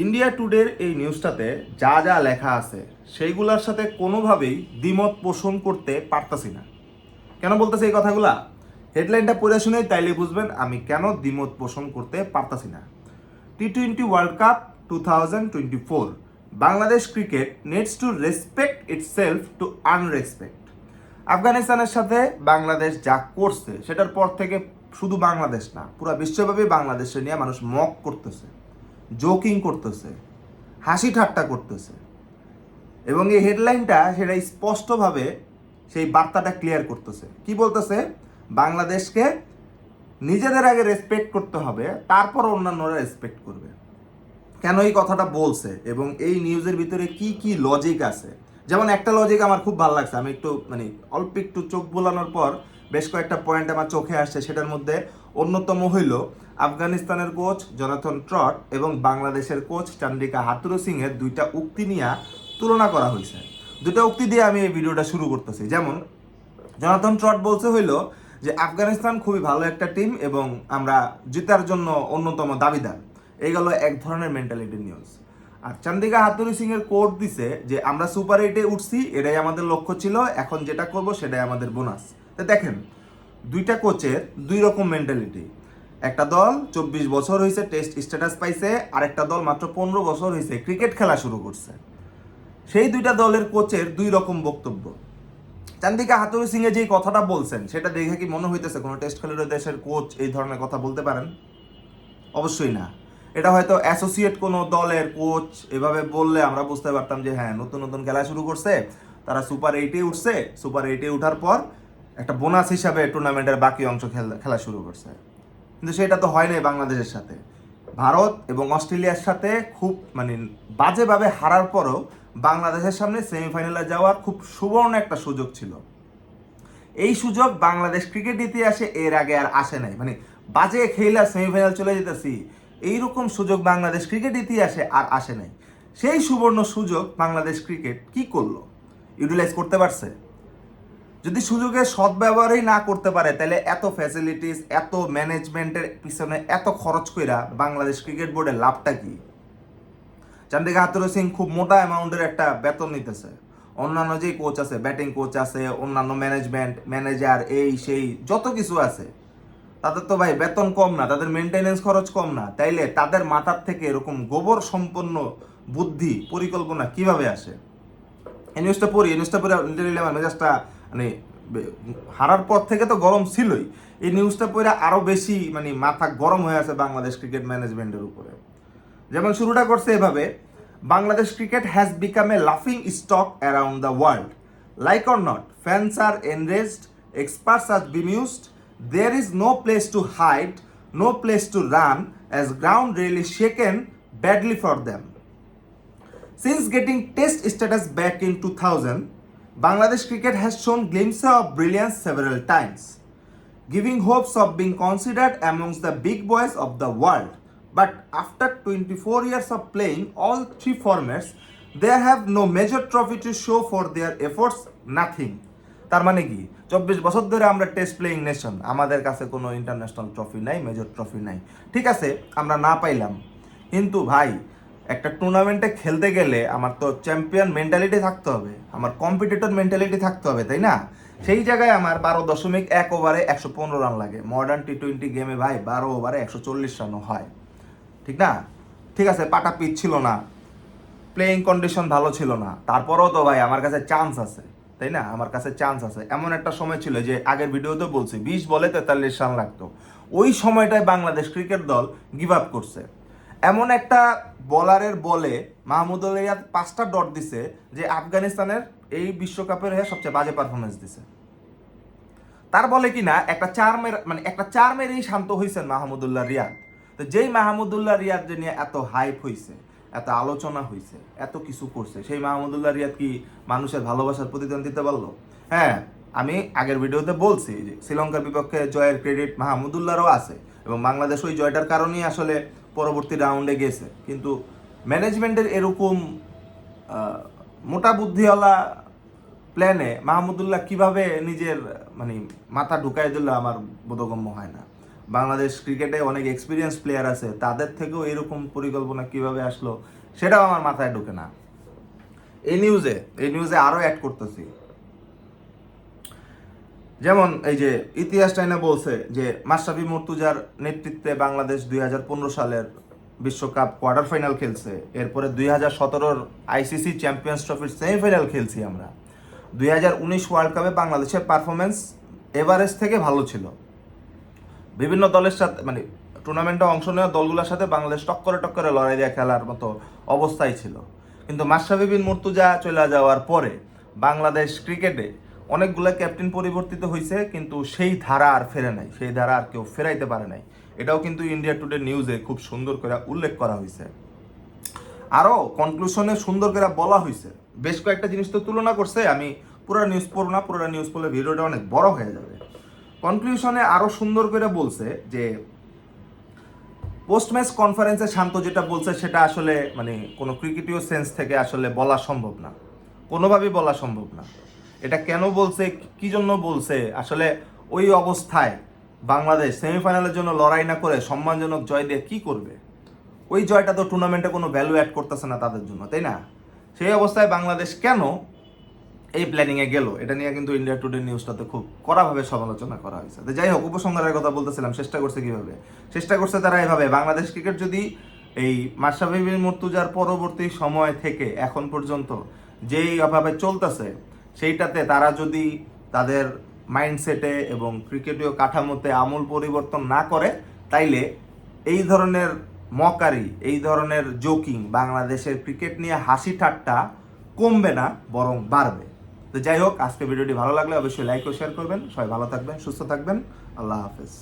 India টুডের এই নিউজটাতে যা যা লেখা আছে, সেইগুলোর সাথে কোনোভাবেই দ্বিমত পোষণ করতে পারতাছি না। কেন বলতেছে এই কথাগুলা? হেডলাইনটা পড়ে শুনেই তাইলে বুঝবেন আমি কেন দ্বিমত পোষণ করতে পারতাছি না। T twenty world cup two thousand twenty four Bangladesh cricket needs to respect its self to unrespect আফগানিস্তানের সাথে বাংলাদেশ যা করছে, সেটার পর থেকে শুধু বাংলাদেশ না, পুরো বিশ্বব্যাপী বাংলাদেশে নিয়ে মানুষ মক করতেছে। জোকিং করতেছে, হাসি ঠাট্টা করতেছে। এবং এই হেডলাইনটা সেটা স্পষ্টভাবে সেই বার্তাটা ক্লিয়ার করতেছে। কি বলতেছে? বাংলাদেশকে নিজেদের আগে রেসপেক্ট করতে হবে, তারপর অন্যান্যরা রেসপেক্ট করবে। কেন এই কথাটা বলছে? এবং এই নিউজের ভিতরে কি কি লজিক আছে? যেমন একটা লজিক আমার খুব ভালো লাগছে, আমি একটু মানে অল্প একটু চোখ বোলানোর পর বেশ কয়েকটা পয়েন্ট আমার চোখে আসছে, সেটার মধ্যে অন্যতম হইল আফগানিস্তানের কোচ জনাথন ট্রট এবং বাংলাদেশের কোচ চান্ডিকা হাতুরু সিং এর দুইটা উক্তি নিয়ে তুলনা করা হয়েছে। দুটা উক্তি দিয়ে আমি এই ভিডিওটা শুরু করতেছি। যেমন, জনাথন ট্রট বলছে হইল যে, আফগানিস্তান খুবই ভালো একটা টিম এবং আমরা জেতার জন্য অন্যতম দাবিদার। এই গেল এক ধরনের মেন্টালিটি নিউজ আর চান্দিকা হাতুরি সিং এর কোর্ট দিছে যে, আমরা সুপার এইটে উঠছি, এটাই আমাদের লক্ষ্য ছিল, এখন যেটা করব সেটাই আমাদের বোনাস। তো দেখেন দুইটা কোচের দুই রকম মেন্টালিটি একটা দল চব্বিশ বছর হয়েছে টেস্ট স্ট্যাটাস পাইছে আর একটা দল মাত্র পনেরো বছর হয়েছে ক্রিকেট খেলা শুরু করছে। সেই দুইটা দলের কোচের দুই রকম বক্তব্য। চান্দিকা হাতুরি সিং এ যে কথাটা বলছেন, সেটা দেখে কি মনে হইতেছে কোনো টেস্ট খেলুড়ে দেশের কোচ এই ধরনের কথা বলতে পারেন? অবশ্যই না। এটা হয়তো অ্যাসোসিয়েট কোনো দলের কোচ এভাবে বললে আমরা বুঝতে পারতাম যে হ্যাঁ নতুন নতুন খেলা শুরু করছে, তারা সুপার এইটে উঠছে সুপার এইটে উঠার পর একটা বোনাস হিসাবে টুর্নামেন্টের বাকি অংশ খেলা শুরু করছে। কিন্তু সেটা তো হয় নাই বাংলাদেশের সাথে। ভারত এবং অস্ট্রেলিয়ার সাথে খুব মানে বাজেভাবে হারার পরও বাংলাদেশের সামনে সেমিফাইনালে যাওয়ার খুব সুবর্ণ একটা সুযোগ ছিল। এই সুযোগ বাংলাদেশ ক্রিকেট ইতিহাসে এর আগে আর আসে নাই। মানে বাজে খেলা সেমিফাইনাল চলে যেতেছি, এইরকম সুযোগ বাংলাদেশ ক্রিকেট ইতিহাসে আর আসে নাই। সেই সুবর্ণ সুযোগ বাংলাদেশ ক্রিকেট কি করল? ইউটিলাইজ করতে পারছে? যদি সুযোগের সদ্ব্যবহারই না করতে পারে, তাহলে এত ফ্যাসিলিটিস এত ম্যানেজমেন্টের পিছনে এত খরচ কইরা বাংলাদেশ ক্রিকেট বোর্ডের লাভটা কি? চান্দিকা হাতুর সিং খুব মোটা অ্যামাউন্টের একটা বেতন নিতেছে। অন্যান্য যে কোচ আছে ব্যাটিং কোচ আছে, অন্যান্য ম্যানেজমেন্ট ম্যানেজার এই, সেই, যত কিছু আছে, তাদের তো ভাই বেতন কম না, তাদের মেনটেনেন্স খরচ কম না। তাইলে তাদের মাথার থেকে এরকম গোবর সম্পন্ন বুদ্ধি, পরিকল্পনা কীভাবে আসে? এই নিউজটা পড়ি, এই নিউজটা পড়ে আমার মেজাজটা মানে হারার পর থেকে তো গরম ছিলই। এই নিউজটা পড়ে আরও বেশি মানে মাথা গরম হয়ে আছে বাংলাদেশ ক্রিকেট ম্যানেজমেন্টের উপরে। যেমন শুরুটা করছে এভাবে Bangladesh cricket has become a লাফিং stock around the world like or not fans are enraged experts are there is no place to hide no place to run as ground really shaken badly for them Since getting test status back in 2000, Bangladesh cricket has shown glimpses of brilliance several times, giving hopes of being considered amongst the big boys of the world. But after 24 years of playing all three formats, they have no major trophy to show for their efforts, nothing. তার মানে কি চব্বিশ বছর ধরে আমরা test playing nation আমাদের কাছে কোনো ইন্টারন্যাশনাল ট্রফি নাই মেজর ট্রফি নাই ঠিক আছে আমরা না পাইলাম কিন্তু ভাই একটা টুর্নামেন্টে খেলতে গেলে আমার তো চ্যাম্পিয়ন মেন্টালিটি থাকতে হবে, আমার কম্পিটিটর মেন্টালিটি থাকতে হবে, তাই না? সেই জায়গায় আমার বারো দশমিক এক ওভারে একশো পনেরো রান লাগে। মডার্ন টি টোয়েন্টি গেমে ভাই বারো ওভারে একশো চল্লিশ রানও হয়। ঠিক না? ঠিক আছে পাটা পিচ ছিল না। প্লেয়িং কন্ডিশন ভালো ছিল না। তারপরেও তো ভাই আমার কাছে চান্স আছে, তাই না? আমার কাছে চান্স আছে। এমন একটা সময় ছিল যে আগের ভিডিওতে বলছি, বিশ বলে তেতাল্লিশ রান লাগতো। ওই সময়টায় বাংলাদেশ ক্রিকেট দল গিভ আপ করছে। এমন একটা বলারের বলে মাহমুদুল রিয়াদ পাঁচটা ডট দিছে যে আফগানিস্তানের এই বিশ্বকাপের হয়ে সবচেয়ে বাজে পারফরমেন্স দিছে। তার বলে কি না, একটা চার মের মানে একটা চার মেরেই শান্ত হয়েছেন মাহমুদুল্লাহ রিয়াদ। তো যেই মাহমুদুল্লাহ রিয়াদ যে নিয়ে এত হাইপ হয়েছে এত আলোচনা হয়েছে এত কিছু করছে, সেই মাহমুদুল্লাহ রিয়াদ কি মানুষের ভালোবাসার প্রতিদান দিতে পারল? হ্যাঁ আমি আগের ভিডিওতে বলছি যে শ্রীলঙ্কার বিপক্ষে জয়ের ক্রেডিট মাহমুদুল্লাহরও আছে এবং বাংলাদেশ ওই জয়টার কারণেই আসলে পরবর্তী রাউন্ডে গেছে। কিন্তু ম্যানেজমেন্টের এরকম মোটা বুদ্ধিওয়ালা প্ল্যানে মাহমুদুল্লাহ কীভাবে নিজের মানে মাথা ঢুকাই দিল আমার বোধগম্য হয় না। বাংলাদেশ ক্রিকেটে অনেক এক্সপিরিয়েন্স প্লেয়ার আছে, তাদের থেকেও এরকম পরিকল্পনা কীভাবে আসলো, সেটাও আমার মাথায় ঢোকে না। এই নিউজে এই নিউজে আরও অ্যাড করতেছি। যেমন এই যে ইতিহাস টাইনে বলছে যে মাশরাফি মর্তুজার নেতৃত্বে বাংলাদেশ দুই হাজার পনেরো সালের বিশ্বকাপ কোয়ার্টার ফাইনাল খেলছে। এরপরে দুই হাজার সতেরোর আইসিসি চ্যাম্পিয়ন্স ট্রফির সেমিফাইনাল খেলছি আমরা। দুই হাজার উনিশ ওয়ার্ল্ড কাপে বাংলাদেশের পারফরমেন্স এভারেজ থেকে ভালো ছিল। বিভিন্ন দলের সাথে মানে টুর্নামেন্টে অংশ নেওয়া দলগুলোর সাথে বাংলাদেশ টক্করে টক্করে লড়াই দিয়ে খেলার মতো অবস্থায় ছিল। কিন্তু মাশরাফি বিন মুর্তুজা চলে যাওয়ার পরে বাংলাদেশ ক্রিকেটে অনেকগুলো ক্যাপ্টেন পরিবর্তিত হয়েছে কিন্তু সেই ধারা আর ফেরে নাই। সেই ধারা আর কেউ ফেরাইতে পারে নাই। এটাও কিন্তু ইন্ডিয়া টুডে নিউজে খুব সুন্দর করে উল্লেখ করা হয়েছে আরও কনক্লুশনে সুন্দর করে বলা হয়েছে বেশ কয়েকটা জিনিস তো তুলনা করছে, আমি পুরো নিউজ পড়ব না, পুরো নিউজ পড়লে ভিডিওটা অনেক বড় হয়ে যাবে। কনক্লুশনে আরও সুন্দর করে বলছে যে পোস্ট ম্যাচ কনফারেন্সে শান্ত যেটা বলছে, সেটা আসলে মানে কোনো ক্রিকেটীয় সেন্স থেকে আসলে বলা সম্ভব না। কোনোভাবেই বলা সম্ভব না। এটা কেন বলছে? কি জন্য বলছে? আসলে ওই অবস্থায় বাংলাদেশ সেমিফাইনালের জন্য লড়াই না করে সম্মানজনক জয় দিয়ে কি করবে? ওই জয়টা তো টুর্নামেন্টে কোনো ভ্যালু অ্যাড করতেছে না তাদের জন্য, তাই না? সেই অবস্থায় বাংলাদেশ কেন এই প্ল্যানিংয়ে গেল? এটা নিয়ে কিন্তু ইন্ডিয়া টুডে নিউজটাতে খুব কড়াভাবে সমালোচনা করা হয়েছে। যাই হোক, উপসংহারের কথা বলতেছিলাম, চেষ্টা করছে কীভাবে? চেষ্টা করছে তারা এভাবে। বাংলাদেশ ক্রিকেট যদি এই বিন মুর্তুজার পরবর্তী সময় থেকে এখন পর্যন্ত যেই অভাবে চলতেছে সেইটাতে তারা যদি তাদের মাইন্ডসেটে এবং ক্রিকেটীয় কাঠামোতে আমূল পরিবর্তন না করে, তাইলে এই ধরনের মকারি, এই ধরনের জোকিং বাংলাদেশের ক্রিকেট নিয়ে হাসি ঠাট্টা কমবে না, বরং বাড়বে। তো যাই হোক, আজকে ভিডিওটি ভালো লাগলে অবশ্যই লাইক ও শেয়ার করবেন। সবাই ভালো থাকবেন, সুস্থ থাকবেন। আল্লাহ হাফেজ।